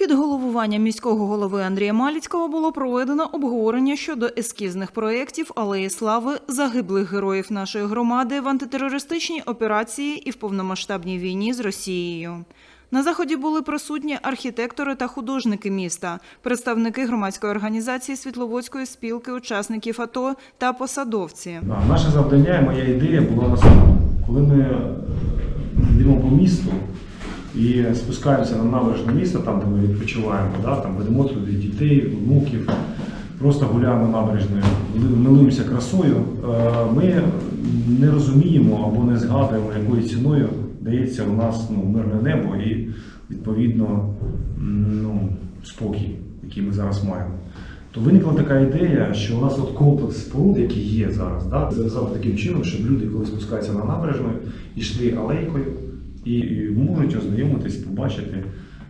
Під головуванням міського голови Андрія Маліцького було проведено обговорення щодо ескізних проєктів Алеї Слави загиблих героїв нашої громади в антитерористичній операції і в повномасштабній війні з Росією. На заході були присутні архітектори та художники міста, представники громадської організації Світловодської спілки учасників АТО та посадовці. Наше завдання моя ідея була наступна. Коли ми е, йдемо по місту і спускаємося на набережне місто, там де ми відпочиваємо, да, там ведемо туди дітей, внуків, просто гуляємо набережною, милуємося красою, е, ми не розуміємо або не згадуємо, якою ціною дається у нас ну, мирне небо і відповідно ну, спокій, який ми зараз маємо. То виникла така ідея, що у нас от комплекс споруд, який є зараз, да, завжди таким чином, щоб люди, коли спускаються на набережну, йшли алейкою і, можуть ознайомитись, побачити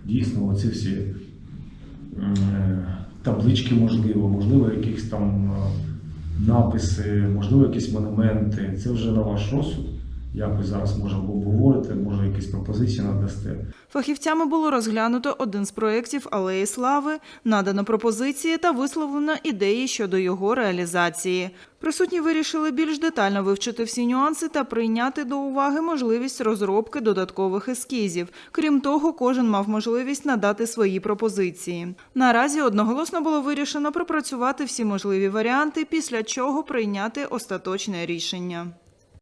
дійсно оці всі е, таблички, можливо, можливо, якісь там е, написи, можливо, якісь монументи. Це вже на ваш розсуд. Якось зараз можемо обговорити, може якісь пропозиції надасте. Фахівцями було розглянуто один з проєктів Алеї Слави, надано пропозиції та висловлено ідеї щодо його реалізації. Присутні вирішили більш детально вивчити всі нюанси та прийняти до уваги можливість розробки додаткових ескізів. Крім того, кожен мав можливість надати свої пропозиції. Наразі одноголосно було вирішено пропрацювати всі можливі варіанти, після чого прийняти остаточне рішення.